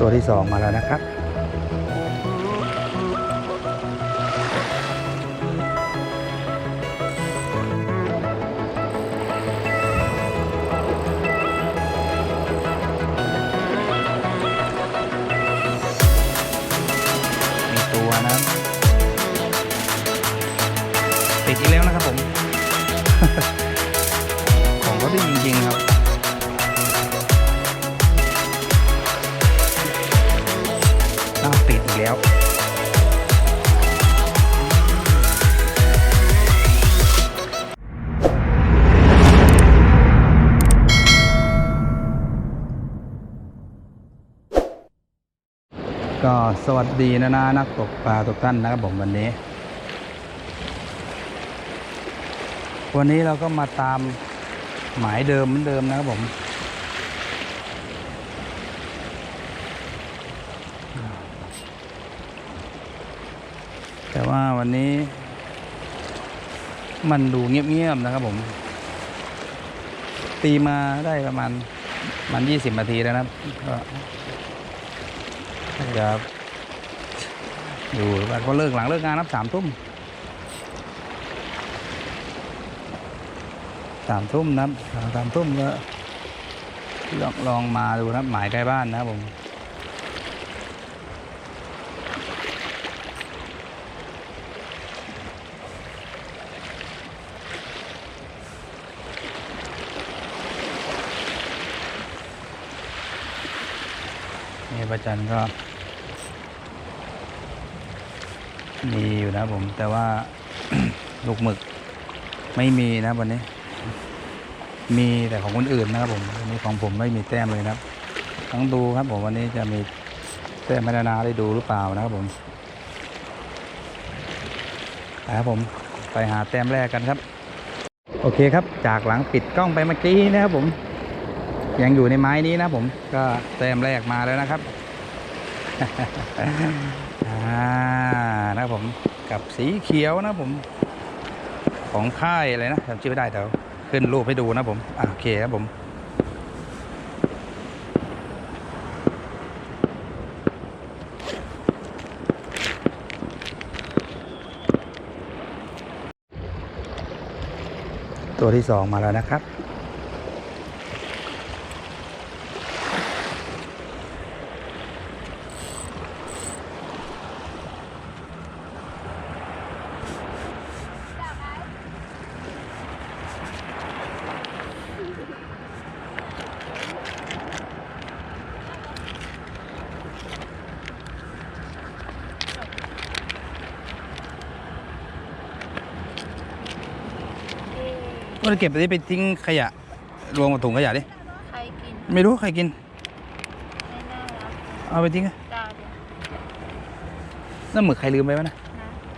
ตัวที่สองมาแล้วนะครับมีตัวนะ ติดอีกแล้วก็สวัสดีนะนะนักตกปลาทุกท่านนะครับผมวันนี้ วันนี้เราก็มาตามหมายเดิมเหมือนเดิมนะครับผม แต่ว่าวันนี้ มันดูเงียบๆนะครับผม ตีมาได้ประมาณมันยี่สิบนาทีแล้วนะครับก็จะอยู่แล้วก็เลิกหลังเลิกงานนับสามทุ่มสามทุ่มนับสามทุ่มก็ลองลองมาดูนับหมายใกล้บ้านนะครับผม ประจันก็มีอยู่นะผม แต่ว่าลูกหมึกไม่มีนะวันนี้ มีแต่ของคนอื่นนะครับผมวันนี้ของผมไม่มีแต้มเลยนะครับต้องดูครับผมวันนี้จะมีแต้มพัฒนาได้ดูหรือเปล่านะครับผมไปครับผมไปหาแต้มแรกกันครับ โอเคครับ จากหลังปิดกล้องไปเมื่อกี้นะครับผม ยังอยู่ในไม้นี้นะผมก็แต้มแรกมาแล้วนะครับ อ่านะผมกับสีเขียวนะผม ของค่ายอะไรนะจำชื่อไม่ได้แต่ขึ้นรูปให้ดูนะผมอะโอเคครับผมตัวที่สองมาแล้วนะครับ ก็เก็บไปดิไปทิ้งขยะ รวมกับถุงขยะดิ ใครกินไม่รู้ใครกิน ไม่น่ารักเอาไปทิ้งอะจ้าเดี๋ยวนั่นหมึกใครลืมไปวะนะ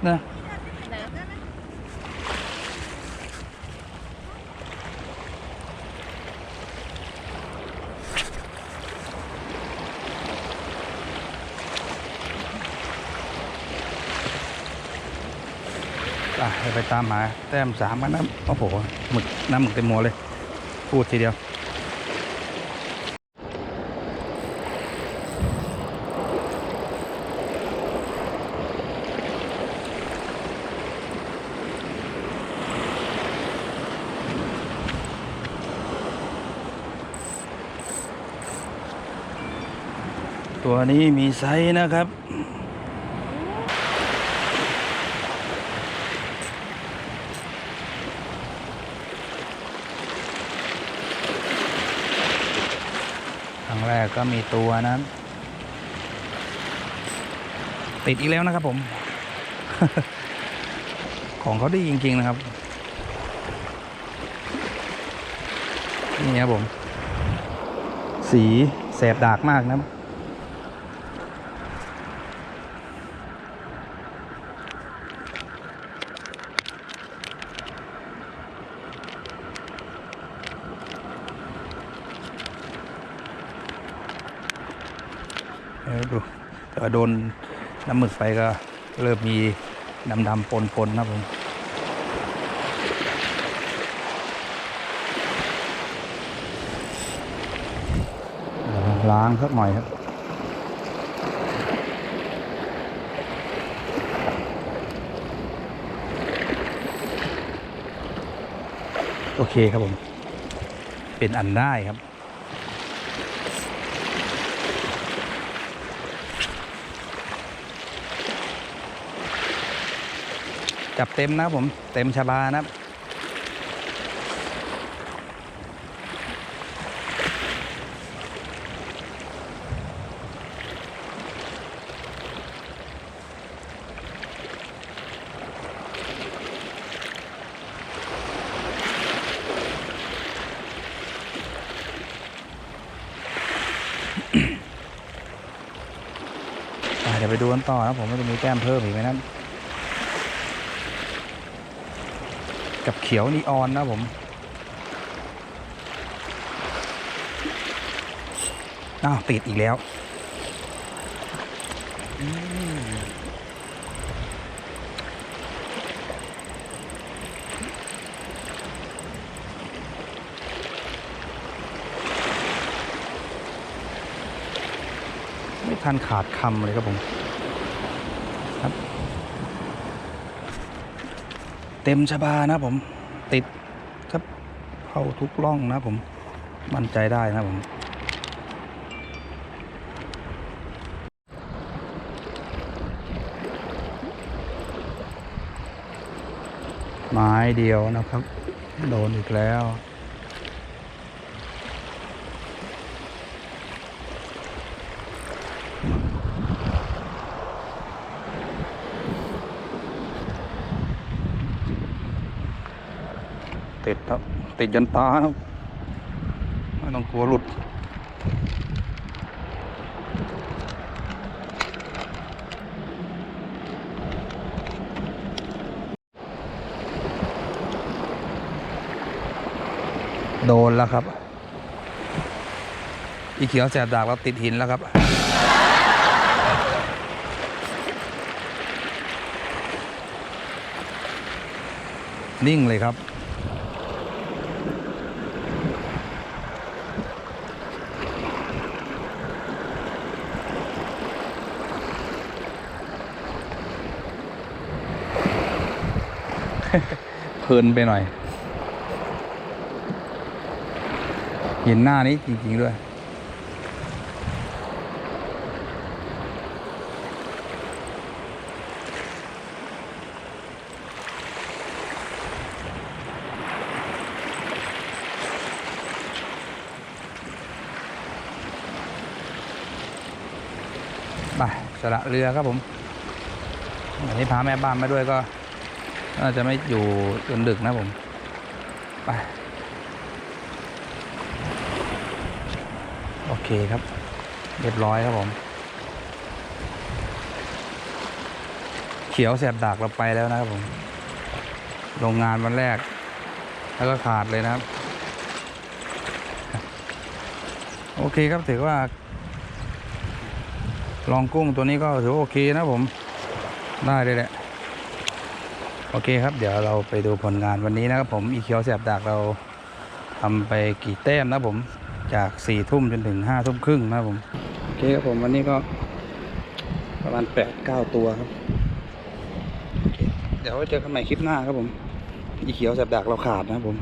นะนะไหนอะเดี๋ยวไป ตามหาแต้มสามกันนะโอ้โหหมึกน้ำหมึกเต็มหัวเลย พูดทีเดียวตัวนี้มีไซส์นะครับ รั้งแรกก็มีตัวนั้นติดอีกแล้วนะครับผม ของเขาดีจริง ๆ นะครับ นี่ครับผม สีแสบดากมากนะครับ ดูแต่ว่าโดนน้ำมืดไปก็เริ่มมีดำๆปนๆนะผมล้างสักหน่อยครับโอเคครับผม เป็นอันได้ครับ จับเต็มนะครับผมเต็มชาบานะครับเดี๋ยวไปดูกันต่อนะผมว่าจะมีแต้มเพิ่มอีกไหมนะ กับเขียวนีออนนะผม อ้าว ติดอีกแล้ว ไม่ทันขาดคำเลยครับผม ครับ เต็มชบานะผมติดครับเข้าทุกล่องนะผมมั่นใจได้นะผมไม้เดียวนะครับ โดนอีกแล้ว ติดครับ ติดยันตาครับไม่ต้องกลัวหลุดโดนแล้วครับ อีเขียวแสบดากเราติดหินแล้วครับ นิ่งเลยครับ เพลินไปหน่อย เห็นหน้านี้จริง ๆ ด้วย ไปสละเรือครับผมวันนี้พาแม่บ้านมาด้วยก็ น่าจะไม่อยู่จนดึกนะผม ไป โอเคครับ เรียบร้อยครับผม เขียวแสบดากเราไปแล้วนะครับผม โรงงานวันแรก แล้วก็ขาดเลยนะครับ โอเคครับถือว่า ลองกุ้งตัวนี้ก็ถือโอเคนะผม ได้เลยแหละ โอเคครับ เดี๋ยวเราไปดูผลงานวันนี้นะครับผมอีเขียวแสบดากเราทำไปกี่แต้มนะผมจากสี่ทุ่มจนถึงห้าทุ่มครึ่งนะครับผมโอเคครับผมวันนี้ก็ประมาณแปดเก้าตัวครับ เดี๋ยวไว้เจอกันใหม่คลิปหน้าครับผมอีเขียวแสบดากเราขาดนะครับผม